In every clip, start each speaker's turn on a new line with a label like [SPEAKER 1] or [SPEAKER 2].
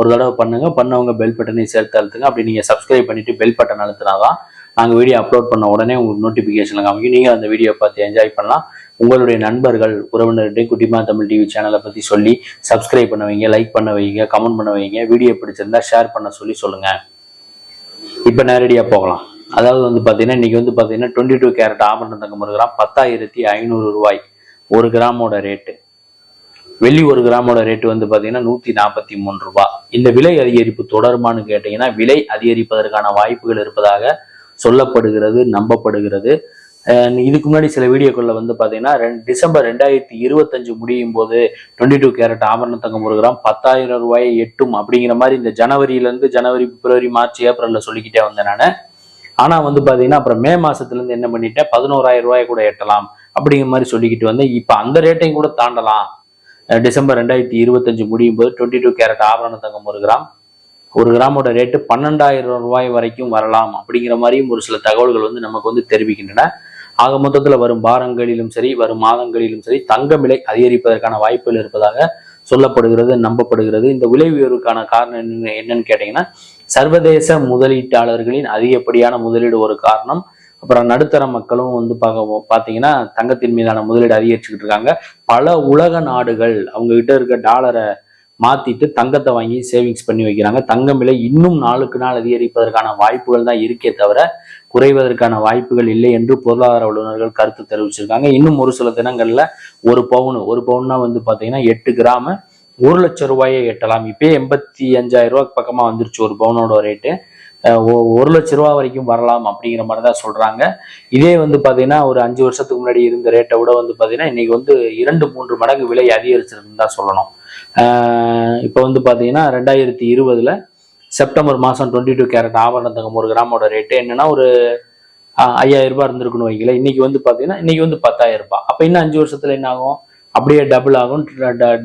[SPEAKER 1] ஒரு தடவை பண்ணுங்க. பண்ணவங்க பெல் பட்டனை சேர்த்து அழுத்துங்க. அப்படி நீங்க சப்ஸ்கிரைப் பண்ணிட்டு பெல் பட்டன் அழுத்தினாதான் நாங்கள் வீடியோ அப்லோட் பண்ண உடனே உங்களுக்கு நோட்டிஃபிகேஷன் காமிக்கும். நீங்கள் அந்த வீடியோ பார்த்து என்ஜாய் பண்ணலாம். உங்களுடைய நண்பர்கள் உறவினர்கிட்ட குட்டிமா தமிழ் டிவி சேனலை பற்றி சொல்லி சப்ஸ்கிரைப் பண்ண வைங்க லைக் பண்ண வைங்க கமெண்ட் பண்ண வைங்க. வீடியோ பிடிச்சிருந்தா ஷேர் பண்ண சொல்லி சொல்லுங்க. இப்போ நேரடியாக போகலாம். அதாவது வந்து பார்த்தீங்கன்னா இன்னைக்கு வந்து பார்த்தீங்கன்னா டுவெண்ட்டி டூ கேரட் ஆபரணம் தங்கம் ஒரு கிராம் பத்தாயிரத்தி ஐநூறு ரூபாய். ஒரு கிராமோட ரேட்டு வெள்ளி ஒரு கிராமோட ரேட்டு வந்து பார்த்தீங்கன்னா நூற்றி நாற்பத்தி மூணு ரூபாய். இந்த விலை அதிகரிப்பு தொடருமான்னு கேட்டிங்கன்னா விலை அதிகரிப்பதற்கான வாய்ப்புகள் இருப்பதாக சொல்லப்படுகிறது நம்பப்படுகிறது. இதுக்கு முன்னாடி சில வீடியோக்களில் வந்து பார்த்தீங்கன்னா ரெண்டு டிசம்பர் ரெண்டாயிரத்தி இருபத்தஞ்சு முடியும் போது டுவெண்ட்டி டூ கேரட் ஆபரண தங்கம் ஒரு கிராம் பத்தாயிரம் ரூபாயை எட்டும் அப்படிங்கிற மாதிரி இந்த ஜனவரியிலேருந்து ஜனவரி பிப்ரவரி மார்ச் ஏப்ரலில் சொல்லிக்கிட்டே வந்தேன் நான். ஆனால் வந்து பார்த்தீங்கன்னா அப்புறம் மே மாசத்துலேருந்து என்ன பண்ணிட்டேன்? பதினோராயிரம் ரூபாய் கூட எட்டலாம் அப்படிங்கிற மாதிரி சொல்லிக்கிட்டு வந்தேன். இப்போ அந்த ரேட்டையும் கூட தாண்டலாம். டிசம்பர் ரெண்டாயிரத்தி இருபத்தஞ்சு முடியும் போது டுவெண்ட்டி டூ கேரட் ஆபரண தங்கம் ஒரு கிராம். ஒரு கிராமோட ரேட்டு பன்னெண்டாயிரம் ரூபாய் வரைக்கும் வரலாம் அப்படிங்கிற மாதிரியும் ஒரு சில தகவல்கள் வந்து நமக்கு வந்து தெரிவிக்கின்றன. ஆக மொத்தத்தில் வரும் வாரங்களிலும் சரி வரும் மாதங்களிலும் சரி தங்க விலை அதிகரிப்பதற்கான வாய்ப்புகள் இருப்பதாக சொல்லப்படுகிறது நம்பப்படுகிறது. இந்த விலை உயர்வுக்கான காரணம் என்ன என்னன்னு கேட்டீங்கன்னா சர்வதேச முதலீட்டாளர்களின் அதிகப்படியான முதலீடு ஒரு காரணம். அப்புறம் நடுத்தர மக்களும் வந்து பார்க்க பார்த்தீங்கன்னா தங்கத்தின் மீதான முதலீடு அதிகரிச்சுக்கிட்டு இருக்காங்க. பல உலக நாடுகள் அவங்க கிட்ட இருக்க டாலரை மாத்திட்டு தங்கத்தை வாங்கி சேவிங்ஸ் பண்ணி வைக்கிறாங்க. தங்கம் விலை இன்னும் நாளுக்கு நாள் அதிகரிப்பதற்கான வாய்ப்புகள் தான் இருக்கே தவிர குறைவதற்கான வாய்ப்புகள் இல்லை என்று பொருளாதார வல்லுநர்கள் கருத்து தெரிவிச்சிருக்காங்க. இன்னும் ஒரு சில தினங்கள்ல ஒரு பவுன் ஒரு பவுன்னா வந்து பாத்தீங்கன்னா எட்டு கிராம ஒரு லட்சம் ரூபாயை எட்டலாம். இப்பயே எண்பத்தி அஞ்சாயிரம் ரூபாய் பக்கமா வந்துருச்சு ஒரு பவுனோட ரேட்டு ஒரு லட்ச ரூபா வரைக்கும் வரலாம் அப்படிங்கிற மாதிரி தான் சொல்றாங்க. இதே வந்து பாத்தீங்கன்னா ஒரு அஞ்சு வருஷத்துக்கு முன்னாடி இருந்த ரேட்டை விட வந்து பாத்தீங்கன்னா இன்னைக்கு வந்து இரண்டு மூன்று மடங்கு விலை அதிகரிச்சிருக்குன்னு தான் சொல்லணும். இப்போ வந்து பாத்தீங்கன்னா ரெண்டாயிரத்தி இருபதுல செப்டம்பர் மாதம் டுவெண்ட்டி டூ கேரட் ஆபரண தங்கம் ஒரு கிராமோட ரேட்டு என்னன்னா ஒரு ஐயாயிரம் ரூபாய் இருந்திருக்குன்னு வைக்கல இன்னைக்கு வந்து பாத்தீங்கன்னா இன்னைக்கு வந்து பத்தாயிரம் ரூபாய். அப்போ இன்னும் அஞ்சு வருஷத்துல என்ன ஆகும்? அப்படியே டபுள் ஆகும்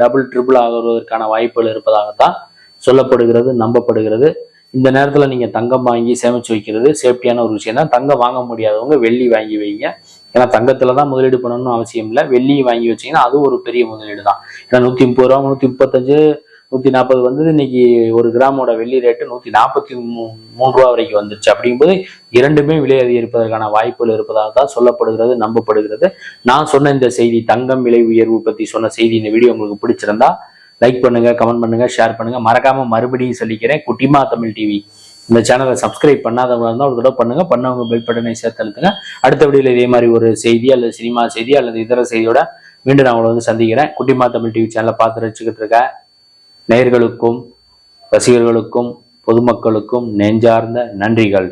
[SPEAKER 1] டபுள் ட்ரிபிள் ஆகுவதற்கான வாய்ப்புகள் இருப்பதாகத்தான் சொல்லப்படுகிறது நம்பப்படுகிறது. இந்த நேரத்தில் நீங்கள் தங்கம் வாங்கி சேமிச்சு வைக்கிறது சேஃப்டியான ஒரு விஷயம் தான். தங்கம் வாங்க முடியாதவங்க வெள்ளி வாங்கி வைங்க. ஏன்னா தங்கத்தில் தான் முதலீடு பண்ணணும்னு அவசியம் இல்லை. வெள்ளியை வாங்கி வச்சீங்கன்னா அது ஒரு பெரிய முதலீடு தான். ஏன்னா நூற்றி முப்பது ரூபா நூற்றி முப்பத்தஞ்சு நூற்றி நாற்பது வந்தது இன்னைக்கு ஒரு கிராமோட வெள்ளி ரேட்டு நூற்றி நாற்பத்தி மூணு ரூபா வரைக்கும் வந்துருச்சு. அப்படிங்கும்போது இரண்டுமே விலை அதிகரிப்பதற்கான வாய்ப்புகள் இருப்பதாக தான் சொல்லப்படுகிறது நம்பப்படுகிறது. நான் சொன்ன இந்த செய்தி தங்கம் விலை உயர்வு பற்றி சொன்ன செய்தி இந்த வீடியோ உங்களுக்கு பிடிச்சிருந்தா லைக் பண்ணுங்க கமெண்ட் பண்ணுங்க ஷேர் பண்ணுங்க. மறக்காம மறுபடியும் சொல்லிக்கிறேன் குட்டிமா தமிழ் டிவி இந்த சேனலை சப்ஸ்கிரைப் பண்ணாதவங்க இருந்தால் ஒரு தடவை பண்ணுங்க. பண்ணவங்க பெல் பட்டனை சேர்த்து அழுத்துங்க. அடுத்த வீடியோவில் இதே மாதிரி ஒரு செய்தி அல்லது சினிமா செய்தி அல்லது இதர செய்தியோட மீண்டும் நான் உங்களை வந்து சந்திக்கிறேன். குட்டிமா தமிழ் டிவி சேனலை பார்த்து ரசிச்சுக்கிட்டு இருக்க நேயர்களுக்கும் ரசிகர்களுக்கும் பொதுமக்களுக்கும் நெஞ்சார்ந்த நன்றிகள்.